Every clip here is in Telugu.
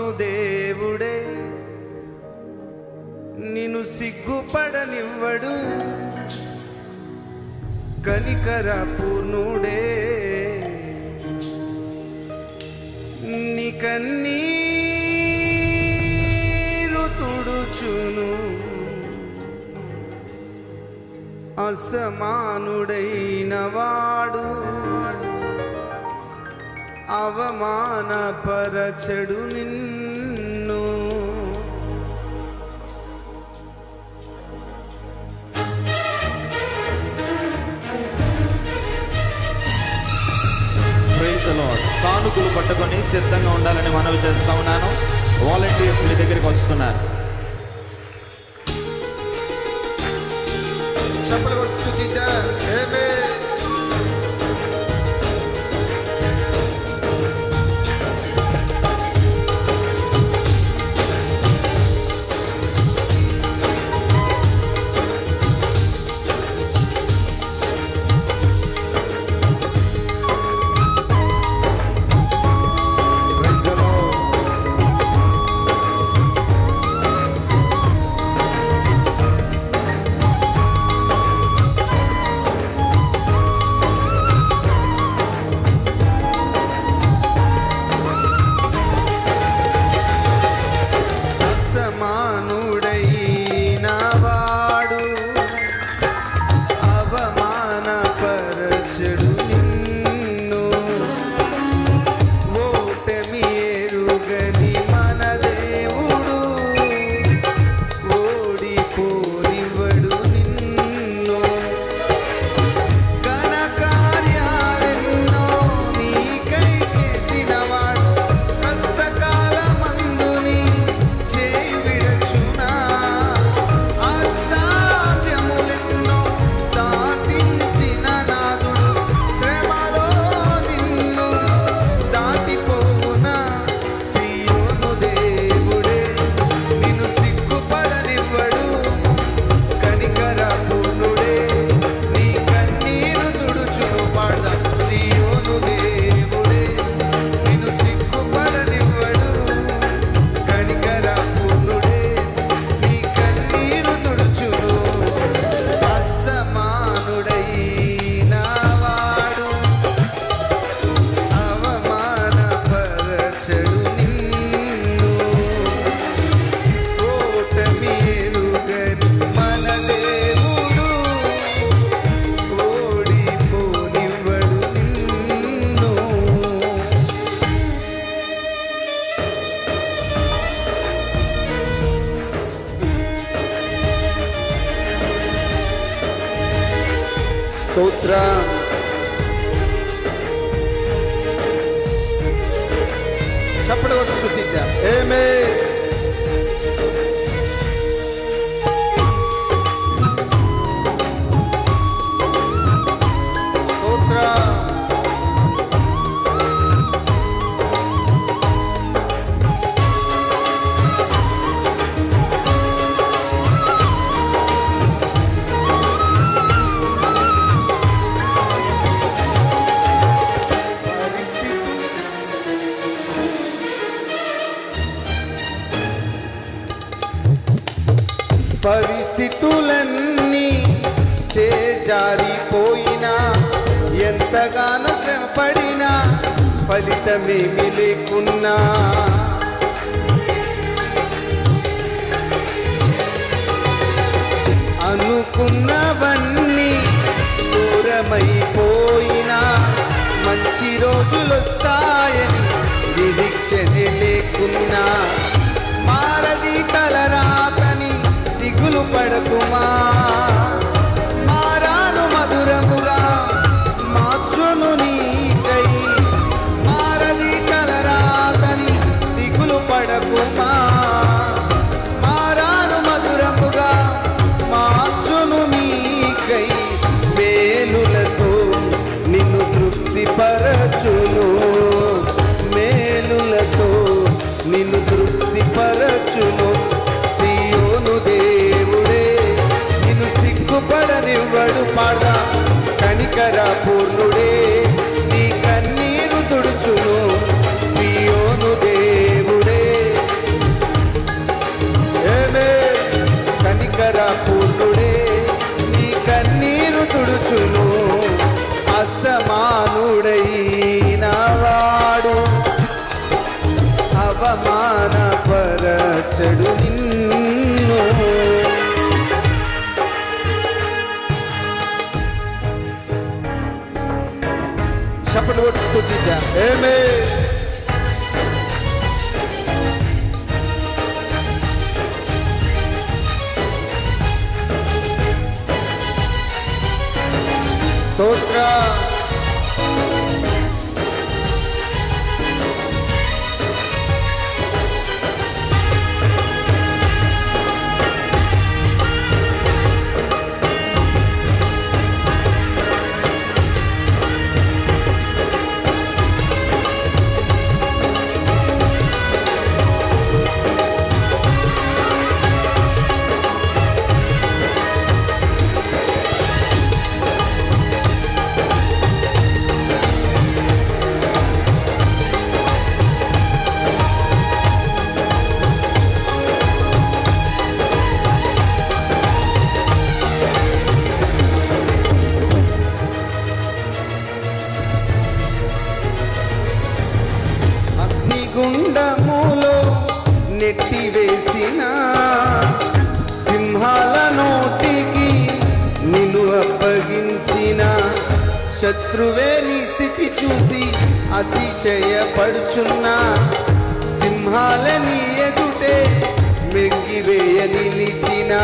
అవును దేవుడే. నిన్ను సిగ్గుపడనివ్వడు. కనికర పూర్ణుడే. నీకన్నీరు తుడుచును. అసమానుడైన వాడు. అవమానపరచడు నిన్ను. కానుకలు పట్టుకొని సిద్ధంగా ఉండాలని మనవి చేస్తా ఉన్నాను. వాలంటీర్స్ మీ దగ్గరికి వస్తున్నారు. Sapırı olsun sizler. Amen. ఎంతగానో శ్రమపడినా ఫలితమేమి లేకున్నా. అనుకున్నవన్నీ దూరమైపోయినా మంచి రోజులు వస్తాయని నిరీక్షణ లేకున్నా. Amém. గూడములో నెట్టివేసిన సింహాల నోటికి నిన్ను అప్పగించిన. శత్రువే నీ స్థితి చూసి అతిశయపడుచున్నా. సింహాలని ఎదుటే మింగివేయ నిలిచినా.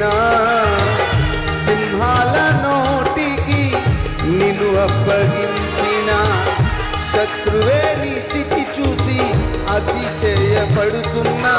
నా సింహాల నోటికి నిలు అప్పగించిన శత్రువేని స్థితి చూసి అతిశయపడుతున్నా.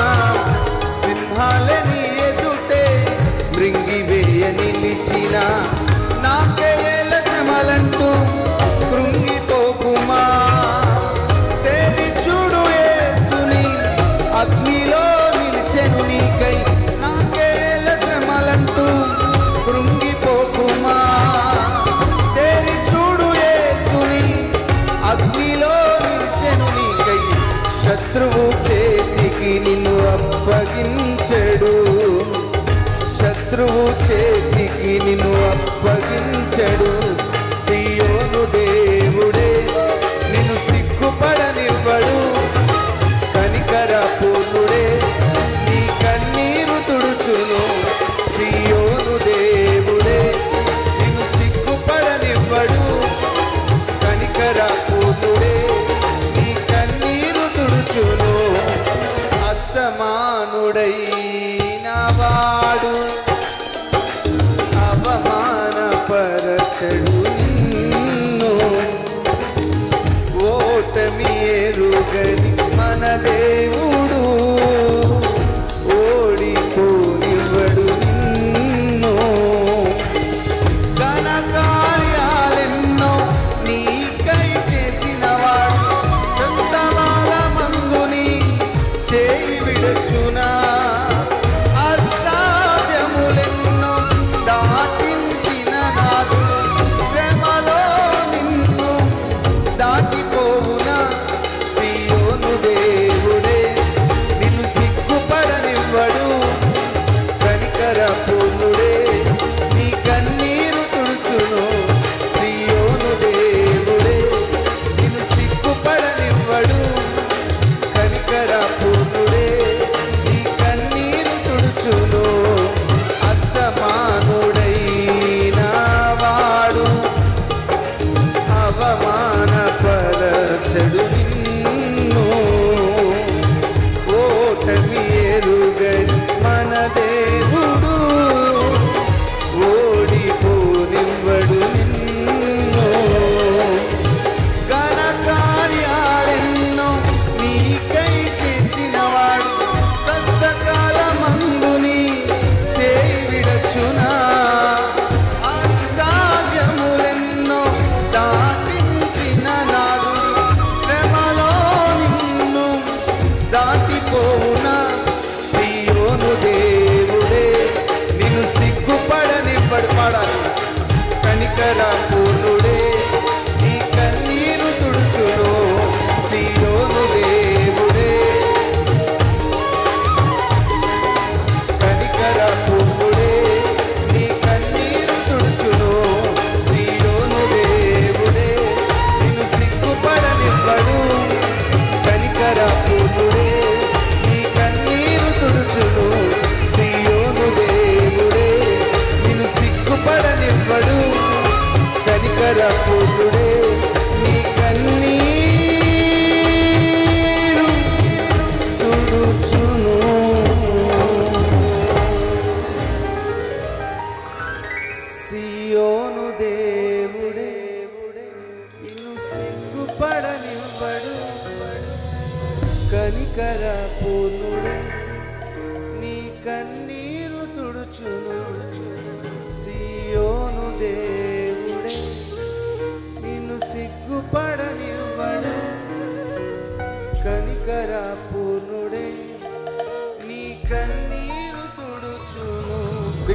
సమానుడైన వాడు.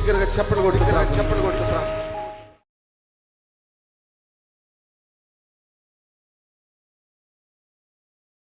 దగ్గరగా కన్నీరు చెప్పలు కొడుతున్నా కొడుతున్నా